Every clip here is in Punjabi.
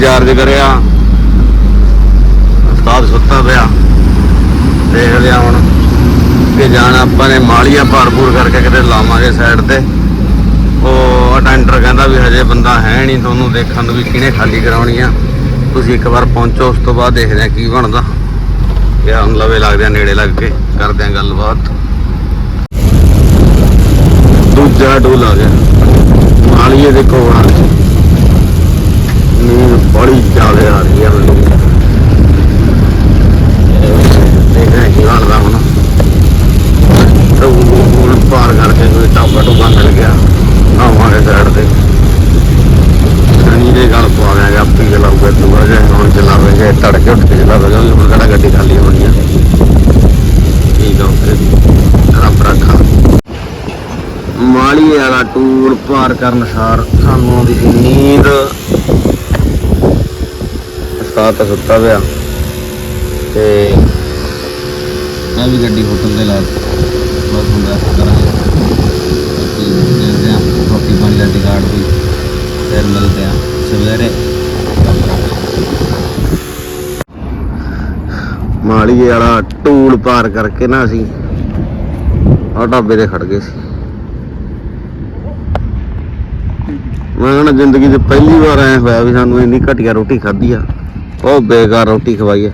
ਚਾਰਜ ਕਰਿਆ। ਉਸਤਾਦ ਸੁੱਤਾ ਪਿਆ। ਦੇਖ ਲਿਆ ਹੁਣ ਕਿ ਜਾਣਾ ਆਪਾਂ ਨੇ ਮਾਲੀਆ ਭਾਰਪੂਰ ਕਰਕੇ ਕਿਤੇ ਲਾਵਾਂਗੇ ਸਾਈਡ ਤੇ। ਉਹ ਅਟੈਂਡਰ ਕਹਿੰਦਾ ਵੀ ਹਜੇ ਬੰਦਾ ਹੈ ਨਹੀਂ, ਤੁਹਾਨੂੰ ਦੇਖਣ ਨੂੰ ਵੀ ਕਿਹਨੇ ਖਾਲੀ ਕਰਾਉਣੀ ਆ ਤੁਸੀਂ ਇੱਕ ਵਾਰ ਪਹੁੰਚੋ, ਉਸ ਤੋਂ ਬਾਅਦ ਦੇਖਦੇ ਆ ਕੀ ਬਣਦਾ। ਇਹ ਹੁਣ ਲਵੇ ਲੱਗਦੇ ਆ ਨੇੜੇ ਲੱਗ ਕੇ। ਕਰਦੇ ਆ ਗੱਲਬਾਤ। ਦੂਜਾ ਡੋਲ ਆ ਗਿਆ। ਮਾਲੀਏ ਦੇ ਕੋਲ ਆ ਜ਼ਿਆਦਾ ਆ ਰਹੀ ਆ ਮੈਨੂੰ। ਦੇਖਦੇ ਕੀ ਬਣਦਾ ਹੁਣ। ਰੂਲ ਪਾਰ ਕਰਕੇ ਕੋਈ ਟਾਪਾ ਟੁਪਾ ਮਿਲ ਗਿਆ ਆਵਾਂਗੇ ਸਾਈਡ ਤੇ। ਸਣੀ ਦੇ ਗੱਲ ਪਾ ਦਿਆਂਗੇ ਆਪੀ ਚਲਾਊਗਾ, ਦੂਆ ਜੇ ਹੁਣ ਚਲਾਵਾਂਗੇ, ਤੜਕੇ ਉੱਠ ਕੇ ਚਲਾਵਾਂਗੇ ਹੁਣ ਕਿਹੜਾ ਗੱਡੀ ਖਾਲੀ ਹੋਣੀ ਆ। ਠੀਕ ਆ ਓਕੇ ਰੱਬ ਰੱਖਾ। ਮਾਲੀ ਵਾਲਾ ਟੂਲ ਪਾਰ ਕਰਨ ਸਾਰ ਸਾਨੂੰ ਆਉਂਦੀ ਸੀ ਨੀਂਦ। ਉਸਤਾਦ ਤਾਂ ਸੁੱਤਾ ਪਿਆ। ਤੇ ਮੈਂ ਵੀ ਗੱਡੀ ਹੋਟਲ ਦੇ ਲਾ ਦਿੱਤੀ। ਬਸ ਹੁੰਦਾ ਕਰਾਂਗੇ ਦੇਖਦੇ ਆ ਰੋਟੀ ਪਾਣੀ ਦਾ ਟਿਕਾਟ ਵੀ ਫਿਰ ਮਿਲਦੇ ਆ ਸਵੇਰੇ। ਮਾਲੀ ਵਾਲਾ ਟੂਲ ਪਾਰ ਕਰਕੇ ਨਾ ਅਸੀਂ ਆ ਢਾਬੇ ਤੇ ਖੜ ਗਏ ਸੀ। ਮੈਂ ਕਹਿੰਦਾ ਜ਼ਿੰਦਗੀ 'ਚ ਪਹਿਲੀ ਵਾਰ ਐ ਹੋਇਆ ਵੀ ਸਾਨੂੰ ਇੰਨੀ ਘਟੀਆ ਰੋਟੀ ਖਾਧੀ ਆ। ਉਹ ਬੇਕਾਰ ਰੋਟੀ ਖਵਾਈ ਆ।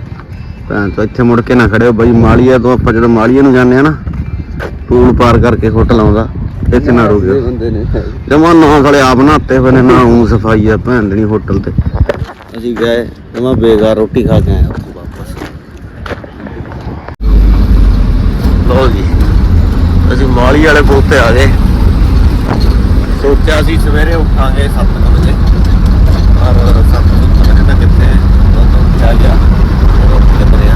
ਭੈਣ ਤੋਂ ਇੱਥੇ ਮੁੜ ਕੇ ਨਾ ਖੜਿਓ ਬਾਈ ਮਾਲੀਆ ਤੋਂ ਆਪਾਂ ਜਦੋਂ ਮਾਲੀਆ ਨੂੰ ਜਾਂਦੇ ਆ ਨਾ ਟੂਲ ਪਾਰ ਕਰਕੇ ਹੋਟਲ ਆਉਂਦਾ ਇੱਥੇ ਨਾ ਰੁਕਿਓ। ਬੰਦੇ ਨੇ। ਜਮਾ ਨਾ ਖੜੇ ਆਪ ਨਹਾਤੇ ਹੋਏ ਨੇ ਨਾ ਉਹ ਸਫ਼ਾਈ ਆ ਭੈਣ ਦੀ ਹੋਟਲ ਤੇ। ਅਸੀਂ ਗਏ ਜਮਾ ਬੇਕਾਰ ਰੋਟੀ ਖਾ ਕੇ ਆਏ ਉੱਥੋਂ ਵਾਪਸ। ਲੋ ਜੀ ਅਸੀਂ ਮਾਲੀ ਵਾਲੇ ਕੋਤੇ ਆ ਗਏ। ਸੋਚਿਆ ਸੀ ਸਵੇਰੇ ਉੱਠਾਂਗੇ 7 ਵਜੇ ਪਰ 7 ਵਜੇ ਤੱਕ ਕਿੱਥੇ ਉਦੋਂ ਉੱਠਿਆ ਗਿਆ ਰੋਟੀ ਕਿੱਥੇ ਆ?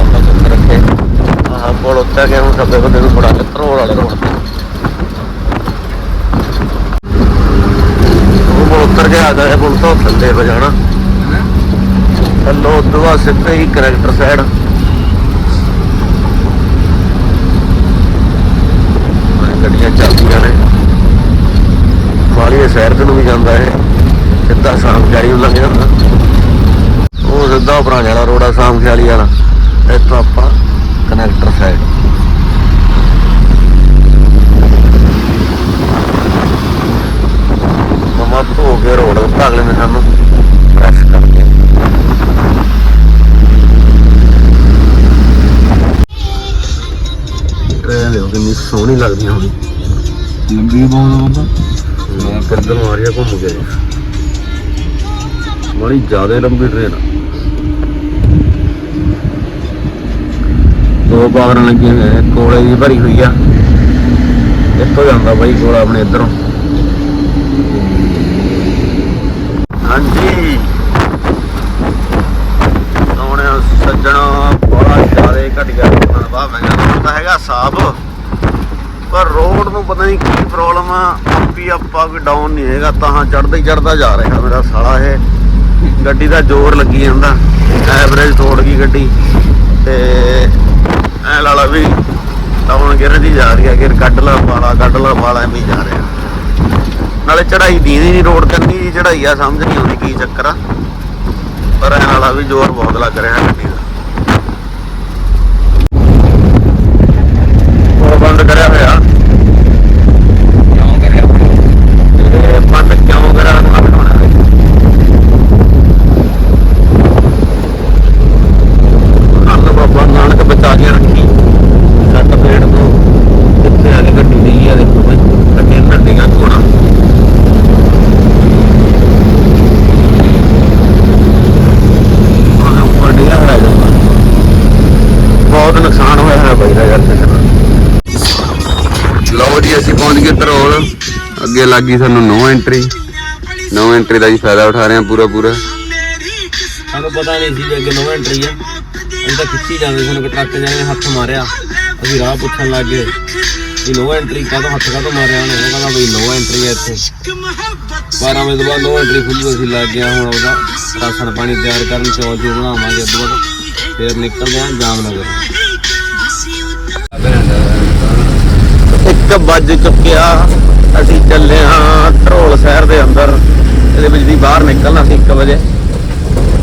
ਆਪਾਂ ਚੁੱਕ ਰੱਖੇ ਆਹ ਕੋਲ ਉੱਤੇ ਗਿਆ ਹੁਣ ਖੱਬੇ ਬੰਦੇ ਨੂੰ ਬੜਾ ਤਰੋੜ ਵਾਲੇ ਰੋਡ ਤੇ ਉਹ ਕੋਲ ਉੱਤਰ ਕੇ ਆ ਗਿਆ ਪੁਲ ਤੋਂ ਥੱਲੇ ਬਾਅਦ ਸਿੱਧੇ ਕਰੈਕਟਰ ਸਾਈਡ ਗੱਡੀਆਂ ਚੱਲਦੀਆਂ ਨੇ। ਮਾਲੀਏ ਸ਼ਹਿਰ ਨੂੰ ਵੀ ਜਾਂਦਾ ਹੈ ਸਿੱਧਾ ਸ਼ਾਮ ਖਿਆਲੀ ਲੰਘ ਜਾਂਦਾ ਸਿੱਧਾ ਪੁਰਾਣੇ ਵਾਲਾ ਰੋਡ ਆ ਸ਼ਾਮ ਖਿਆਲੀ ਵਾਲਾ। ਇੱਥੋਂ ਆਪਾਂ ਕਨੈਕਟਰ ਸਾਈਡ ਮਮਾ ਧੋ ਕੇ ਰੋਡ ਉੱਤੇ ਅਗਲੇ ਨੇ ਸਾਨੂੰ। ਪ੍ਰੈਸ ਕਰਕੇ। ਟ੍ਰੇਨ ਦੇ ਕਿੰਨੀ ਸੋਹਣੀ ਲੱਗਦੀ ਹੁਣ। ਲੰਬੀ ਬਹੁਤ ਬੰਦਾ। ਮੈਂ ਕਿੱਧਰ ਨੂੰ ਆ ਰਹੀ ਆ ਘੁੰਮ ਕੇ। ਬੜੀ ਜ਼ਿਆਦਾ ਲੰਬੀ ਟ੍ਰੇਨ ਆ। ਦੋ ਪਾਵਰਾਂ ਲੱਗੀਆਂ ਹੋਈਆਂ ਕੋਲੇ ਦੀ ਭਰੀ ਹੋਈ ਆ। ਇੱਥੋਂ ਜਾਂਦਾ ਬਾਈ ਕੋਲਾ ਆਪਣੇ ਇਧਰੋਂ। ਹਾਂਜੀ। ਸੋਹਣਿਆ ਸੱਜਣਾ ਬੜਾ ਜ਼ਿਆਦਾ ਘਟਿਆ ਰੋਡ ਮੈਂ ਕਹਿੰਦਾ ਹੈਗਾ ਸਾਫ਼। ਪਰ ਰੋਡ ਨੂੰ ਪਤਾ ਨਹੀਂ ਕੀ ਪ੍ਰੋਬਲਮ ਆ, ਆਪੀ ਆਪਾਂ ਕੋਈ ਡਾਊਨ ਨਹੀਂ ਹੈਗਾ, ਤਾਂ ਚੜਦਾ ਹੀ ਚੜਦਾ ਜਾ ਰਿਹਾ ਮੇਰਾ ਸਾਲਾ ਇਹ। ਗੱਡੀ ਦਾ ਜ਼ੋਰ ਲੱਗੀ ਜਾਂਦਾ ਐਵਰੇਜ ਤੋੜ ਗਈ ਗੱਡੀ। ਤੇ ਡਾਊਨ ਜਾ ਰਹੀ ਹੈ, ਗਿਰ ਕੱਢ ਲਾ ਵਾਲਾ, ਕੱਢ ਲਾ ਵਾਲਾ, ਐਵੇਂ ਜਾ ਰਿਹਾ। ਨਾਲੇ ਚੜਾਈ ਦੀ ਰੋਡ ਕੰਨੀ ਦੀ ਚੜਾਈ ਆ, ਸਮਝ ਨਹੀਂ ਆਉਂਦੀ ਕੀ ਚੱਕਰ ਆ। ਪਰ ਇਹ ਲਾਲਾ ਵੀ ਜ਼ੋਰ ਬਹੁਤ ਲੱਗ ਰਿਹਾ ਗੱਡੀ ਦਾ ਉਹ ਬੰਦ ਕਰਿਆ ਹੋਇਆ ਕਿਉਂ ਕਰਿਆ ਇਹ ਬੰਦ ਕਿਉਂ ਕਰਿਆ ਨੂੰ ਆਪ ਹੋਣਾ ਅੱਲ ਬਾਬਾ ਨਾਨਕ ਬਚਾ ਕੇ ਰੱਖੀ ਸੱਤ ਪੇੜ ਤੋਂ ਕਿੱਥੇ ਆ ਕੇ ਗੱਡੀ ਨਹੀਂ ਆ ਦੇਖੋ ਬਈ ਅੱਗੇ ਨੱਡੀਆਂ ਕੋਣਾ ਵੱਡੀਆਂ ਹੋਇਆ ਜਾਂਦਾ ਬਹੁਤ ਨੁਕਸਾਨ ਹੋਇਆ ਹੈ ਬਈ ਦਾ ਯਾਰ ਕਿਸੇ ਨਾਲ ਲਓ ਜੀ ਅਸੀਂ ਪਹੁੰਚ ਗਏ ਤਰੋਲ। ਅੱਗੇ ਲੱਗੀ ਸਾਨੂੰ ਨੋ ਐਂਟਰੀ ਨੋ ਐਂਟਰੀ ਦਾ ਜੀ ਫਾਇਦਾ ਉਠਾ ਰਹੇ ਹਾਂ ਪੂਰਾ ਪੂਰਾ। ਸਾਨੂੰ ਪਤਾ ਨਹੀਂ ਸੀ ਕਿ ਅੱਗੇ ਨੋ ਐਂਟਰੀ ਆ। ਅਸੀਂ ਤਾਂ ਖਿੱਚੀ ਜਾਂਦੇ ਸਾਨੂੰ ਕਿ ਟਰੱਕ ਜਾਣੇ ਹੱਥ ਮਾਰਿਆ। ਅਸੀਂ ਰਾਹ ਪੁੱਛਣ ਲੱਗ ਗਏ ਵੀ ਨੋ ਐਂਟਰੀ ਕਾਹਤੋਂ ਹੱਥ ਕਾਹਤੋਂ ਮਾਰਿਆ ਉਹਨੇ? ਉਹ ਕਹਿੰਦਾ ਬਈ ਨੋ ਐਂਟਰੀ ਹੈ ਇੱਥੇ। 12 ਵਜੇ ਤੋਂ ਬਾਅਦ ਨੋ ਐਂਟਰੀ ਖੁੱਲੀ ਅਸੀਂ ਲੱਗ ਗਿਆ ਹੁਣ ਉਹਦਾ ਰਾਸ਼ਨ ਪਾਣੀ ਤਿਆਰ ਕਰਨ, ਚੌਲ ਚੂਰ ਬਣਾਵਾਂਗੇ ਅੱਧ ਫਿਰ ਨਿਕਲਦੇ ਆਂ ਜਾਮਨਗਰ। ਇੱਕ ਵੱਜ ਚੁੱਕਿਆ। ਅਸੀਂ ਚੱਲੇ ਹਾਂ ਢੋਲ ਸ਼ਹਿਰ ਦੇ ਅੰਦਰ। ਇਹਦੇ ਵਿੱਚ ਦੀ ਬਾਹਰ ਨਿਕਲਣਾ ਸੀ 1 ਵਜੇ।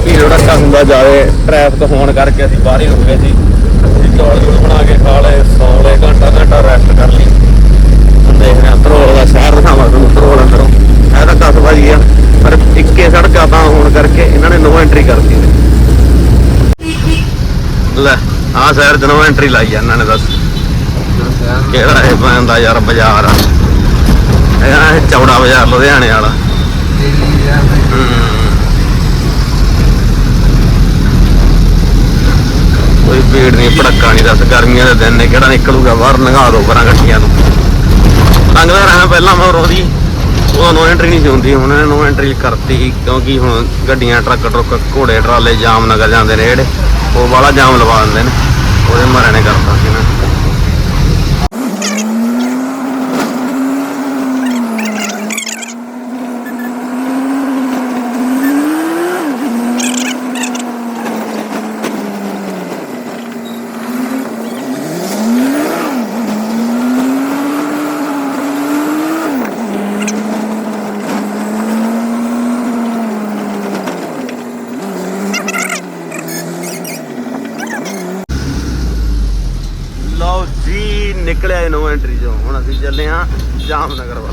ਭੀੜ ਭੜੱਕਾ ਹੁੰਦਾ ਜਾਵੇ ਟ੍ਰੈਫਿਕ ਹੋਣ ਕਰਕੇ ਅਸੀਂ ਬਾਹਰ ਹੀ ਰੁਕੇ ਸੀ। ਚੌਲ ਚੂਲ ਬਣਾ ਕੇ ਖਾ ਲਏ, ਸੌ ਲਏ, ਘੰਟਾ ਘੰਟਾ ਰੈਸਟ ਕਰ ਲਈ। ਹੁਣ ਦੇਖਦੇ ਹਾਂ ਧਰੋਲ ਦਾ ਸ਼ਹਿਰ ਦਿਖਾਵਾਂ ਤੁਹਾਨੂੰ, ਧਰੋਲ ਅੰਦਰੋਂ। ਇਹ ਤਾਂ ਕਸਬਾ ਹੀ ਆ ਪਰ ਇੱਕੇ ਸੜਕਾਂ ਤਾਂ ਹੋਣ ਕਰਕੇ ਇਹਨਾਂ ਨੇ ਨੋ ਐਂਟਰੀ ਕਰਤੀ ਲੈ, ਆਹ ਸ਼ਹਿਰ ਚ ਨੋ ਐਂਟਰੀ ਲਾਈ ਆ, ਇਹਨਾਂ ਨੇ ਦੱਸ। ਕਿਹੜਾ ਇਹ ਪੈਂਦਾ ਯਾਰ ਬਾਜ਼ਾਰ? ਆ ਇਹ ਚੌੜਾ ਬਾਜ਼ਾਰ ਲੁਧਿਆਣੇ ਵਾਲਾ। ਕੋਈ ਭੀੜ ਨਹੀਂ ਭੜੱਕਾ ਨਹੀਂ ਦੱਸ ਗਰਮੀਆਂ ਦੇ ਦਿਨ ਨੇ ਕਿਹੜਾ ਨਿਕਲੂਗਾ ਬਾਹਰ ਨਗਾ ਦੋ ਪਰਾਂ ਗੱਡੀਆਂ ਨੂੰ। ਲੰਘਦਾ ਰਹਾ ਪਹਿਲਾਂ ਮੈਂ ਉਰੋਂ ਦੀ। ਉਹ ਨੋ ਐਂਟਰੀ ਨਹੀਂ ਸੀ ਹੁੰਦੀ ਹੁਣ ਇਹਨੇ ਨੋ ਐਂਟਰੀ ਕਰਤੀ ਕਿਉਂਕਿ ਹੁਣ ਗੱਡੀਆਂ ਟਰੱਕ ਟਰੁੱਕ ਘੋੜੇ ਟਰਾਲੇ ਜਾਮ ਨਗਰ ਜਾਂਦੇ ਨੇ ਜਿਹੜੇ ਉਹ ਵਾਲਾ ਜਾਮ ਲਵਾ ਦਿੰਦੇ ਨੇ। ਉਹਦੇ ਮਾਰੇ ਨੇ ਕਰਤਾ ਸੀ ਨਾ ਲਓ ਜੀ ਨਿਕਲਿਆ ਨੋ ਐਂਟਰੀ ਚੋਂ। ਹੁਣ ਅਸੀਂ ਚੱਲੇ ਹਾਂ ਜਾਮਨਗਰ ਵੱਲ।